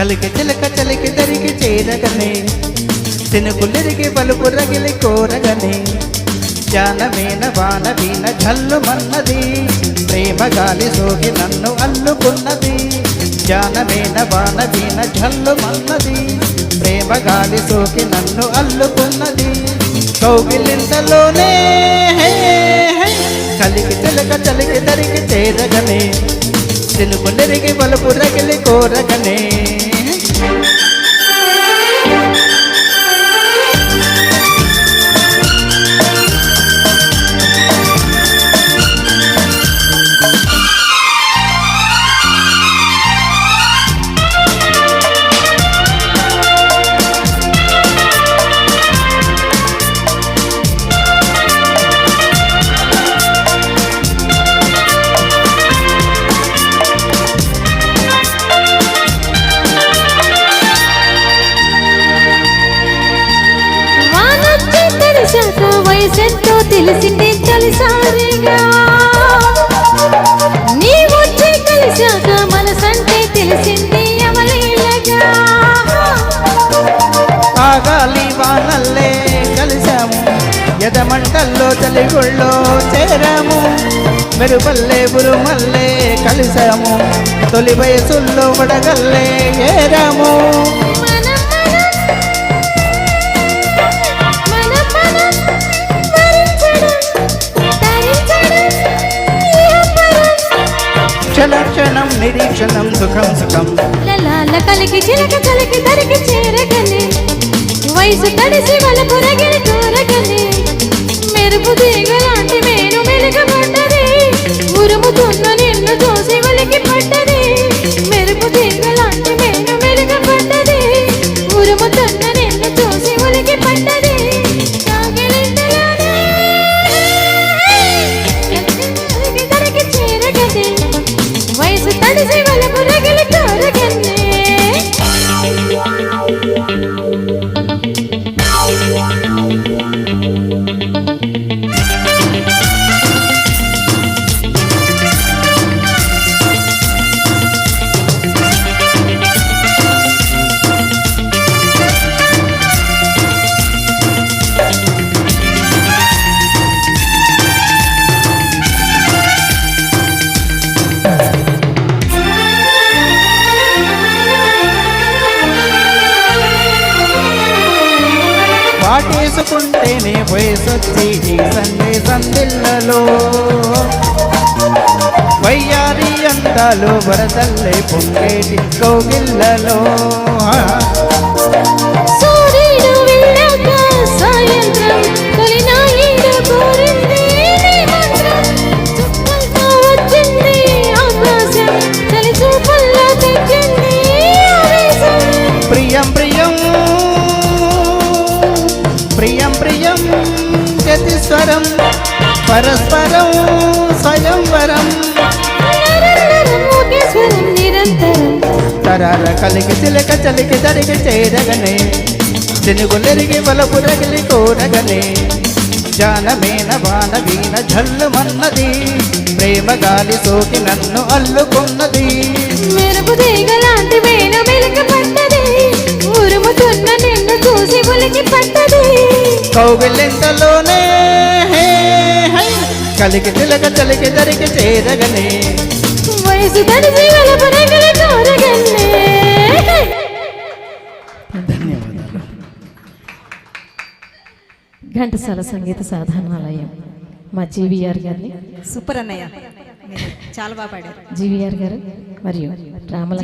కలికి చిలక చలికి దరికి చేరగనే. సినుకులిరిగి పలుపు రగిలి కోరగనే. జానమేన వాన వీణ జల్లు మన్నది. ప్రేమ గాలి సోకి నన్ను అల్లుకున్నది. జానమేన వాన వీణ జల్లు మన్నది. ప్రేమ గాలి సోకి నన్ను అల్లుకున్నది. కౌగిలింతలోనే హే, కలికి చిలక చలికి దరికి చేరగనే. సినుకు నెరిగి పలుపు రగిలి కోరగనే. తడిశాక వయసెంతో తెలిసిందే తొలిసారిగా. నీ వచ్చి కలిశాక మనసంటే తెలిసింది అవలీలగా ఆగాలి వానల్లే కలిశాము ఎదమంటల్లో చలిగుళ్ళో చేరాము. మెరుపల్లే బురుమల్లే కలిశాము తొలి వయసుల్లో వడగల్లే ఏరాము. నిరీక్షణం సుఖం సుఖం. లలాల కలికి చిలక కలికి దరికి చేరగనే వయసు తడిసి వలపు Thank you. వాటేసుకుంటేనే వయసొచ్చి ఈ సందే సందిళ్ళలో. వయ్యారి అందాలు వరదల్లే పొంగేటి కౌగిళ్ళలో ఈశ్వరం పరస్పరం స్వయంవరం. తరాల కలిగి చిలక చలికి జరిగి చేరగనే చెనుగులెరిగి వలపు రగిలి కోరగనే జానమేన వాన వీణ జల్లుమన్నది ప్రేమ గాలి సోకి నన్ను అల్లుకున్నది మెరుపు తీగలాంటి వేణ వెలుక పట్టది ఉరుముతున్న నిన్ను చూసి ఉలికి పట్టది కౌగిలింతలోనే కలిగి చిలక చలికి జరిగి చేరగనే. వయసు తడిసి ధన్యవాదాలు. ఘంటసాల సంగీత సాధనాలయం మా జీవీఆర్ గారిని సూపర్ అన్నయ్య. చాలా బాగా పాడారు. జీవీఆర్ గారు మరియు రామల